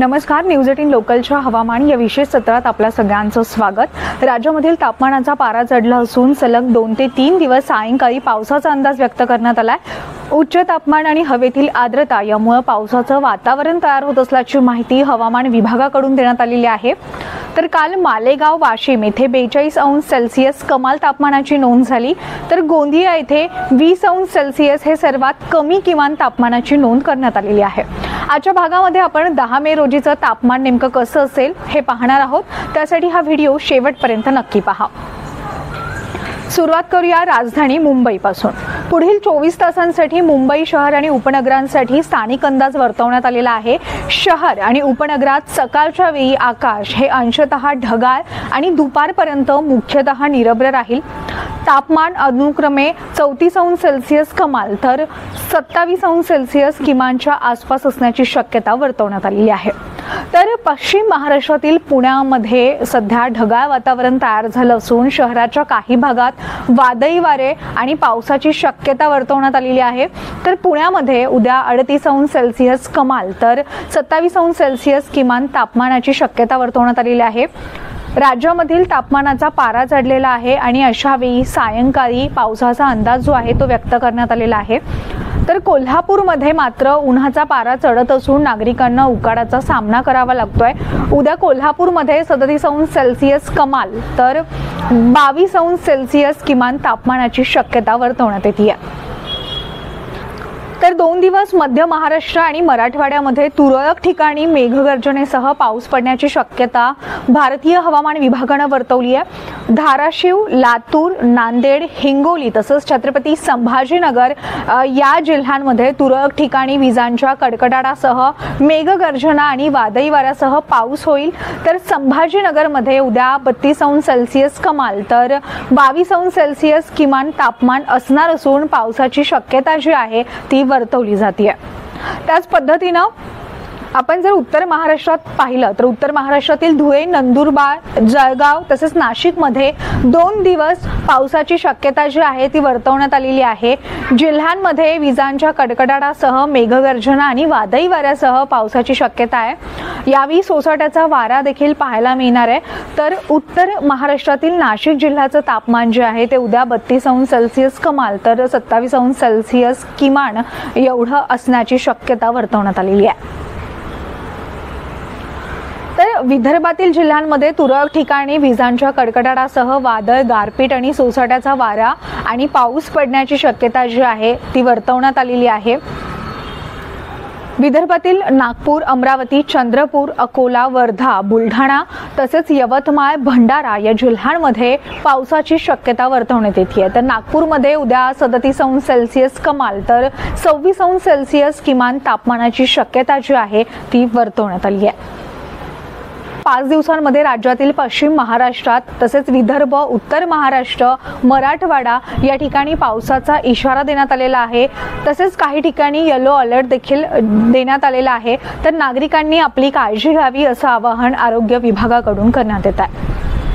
नमस्कार news eighteen लोकलच्या हवामान या विशेष सत्रात आपल्या सगळ्यांचं स्वागत. राज्यामधील तापमानाचा पारा चढला असून सलग दोन ते तीन दिवस सायंकाळी पावसाचा अंदाज व्यक्त करण्यात आलाय. उच्च तापमान आणि हवेतील आर्द्रता यामुळे पावसाचं वातावरण तयार होत असल्याची माहिती हवामान विभागाकडून देण्यात आलेली आहे. तर काल मालेगाव वाशिम येथे बेचाळीस अंश सेल्सिअस कमाल तापमानाची नोंद झाली. तर गोंदिया येथे वीस अंश सेल्सिअस हे सर्वात कमी किमान तापमानाची नोंद करण्यात आलेली आहे. आजच्या भागामध्ये आपण दहा मे रोजीचं तापमान नेमकं कसं असेल हे पाहणार आहोत. त्यासाठी हा व्हिडिओ शेवटपर्यंत नक्की पहा. सुरुवात करूया राजधानी मुंबईपासून. पुढील चोवीस तासांसाठी मुंबई शहर आणि उपनगरांसाठी स्थानिक अंदाज वर्तवण्यात आलेला आहे. शहर आणि उपनगरात सकाळच्या वेळी आकाश हे अंशतः ढगाळ आणि दुपारपर्यंत मुख्यतः निरभ्र राहील. तापमान अनुक्रमे चौतीस अंश सेल्सिअस कमाल तर सत्तावीस अंश सेल्सिअस किमानच्या आसपास असण्याची शक्यता वर्तवण्यात आलेली आहे. तर पश्चिम महाराष्ट्रातील पुण्यामध्ये सध्या ढगाळ वातावरण तयार झालं असून शहराच्या काही भागात वादळी वारे आणि पावसाची शक्यता वर्तवण्यात आलेली आहे. तर पुण्यामध्ये उद्या अडतीस अंश सेल्सिअस कमाल तर सत्तावीस अंश सेल्सिअस किमान तापमानाची शक्यता वर्तवण्यात आलेली आहे. राज्यामधील तापमानाचा पारा चढलेला आहे आणि अशावेळी सायंकाळी पावसाचा अंदाज जो आहे तो व्यक्त करण्यात आलेला आहे. तर कोल्हापूरमध्ये मात्र उन्हाचा पारा चढत असून नागरिकांना उकाडाचा सामना करावा लागतोय. उद्या कोल्हापूरमध्ये सदतीस अंश सेल्सिअस कमाल तर बावीस अंश सेल्सिअस किमान तापमानाची शक्यता वर्तवण्यात येते तर दोन दिवस मध्य महाराष्ट्र आणि मराठवाड्यामध्ये तुरळक ठिकाणी मेघगर्जनेसह पाऊस पडण्याची शक्यता भारतीय हवामान विभागानं वर्तवली आहे. धाराशिव लातूर नांदेड हिंगोली तसंच छत्रपती संभाजीनगर या जिल्ह्यांमध्ये तुरळक ठिकाणी विजांच्या कडकडाटासह मेघगर्जना आणि वादळी वाऱ्यासह पाऊस होईल. तर संभाजीनगरमध्ये उद्या बत्तीस अंश सेल्सिअस कमाल तर बावीस अंश सेल्सिअस किमान तापमान असणार असून पावसाची शक्यता जी आहे ती वर्तवली जाते त्याच पद्धतीनं आपण जर उत्तर महाराष्ट्रात पाहिलं तर उत्तर महाराष्ट्रातील धुळे नंदुरबार जळगाव तसेच नाशिकमध्ये दोन दिवस पावसाची शक्यता जी आहे ती वर्तवण्यात आलेली आहे. जिल्ह्यांमध्ये विजांच्या कडकडाटासह मेघगर्जना आणि वादळी वाऱ्यासह पावसाची शक्यता आहे. यावेळी सोसाट्याचा वारा देखील पाहायला मिळणार आहे. तर उत्तर महाराष्ट्रातील नाशिक जिल्ह्याचं तापमान जे आहे ते उद्या बत्तीस अंश सेल्सिअस कमाल तर सत्तावीस अंश सेल्सिअस किमान एवढं असण्याची शक्यता वर्तवण्यात आलेली आहे. विदर्भातील जिल्ह्यांमध्ये तुरळक ठिकाणी विजांच्या कडकडाटासह वादळ गारपीट आणि सोसाट्याचा वारा आणि पाऊस पडण्याची शक्यता जी आहे ती वर्तवण्यात आलेली आहे. विदर्भातील नागपूर अमरावती चंद्रपूर अकोला वर्धा बुलढाणा तसेच यवतमाळ भंडारा या जिल्ह्यांमध्ये पावसाची शक्यता वर्तवण्यात येते. तर नागपूरमध्ये उद्या सदतीस अंश सेल्सिअस कमाल तर सव्वीस अंश सेल्सिअस किमान तापमानाची शक्यता जी आहे ती वर्तवण्यात आली आहे. पाच दिवसांमध्ये राज्यातील पश्चिम महाराष्ट्रात तसेच विदर्भ उत्तर महाराष्ट्र मराठवाडा या ठिकाणी पावसाचा इशारा देण्यात आलेला आहे. तसेच काही ठिकाणी येलो अलर्ट देखील देण्यात आलेला आहे. तर नागरिकांनी आपली काळजी घ्यावी असं आवाहन आरोग्य विभागाकडून करण्यात येत आहे.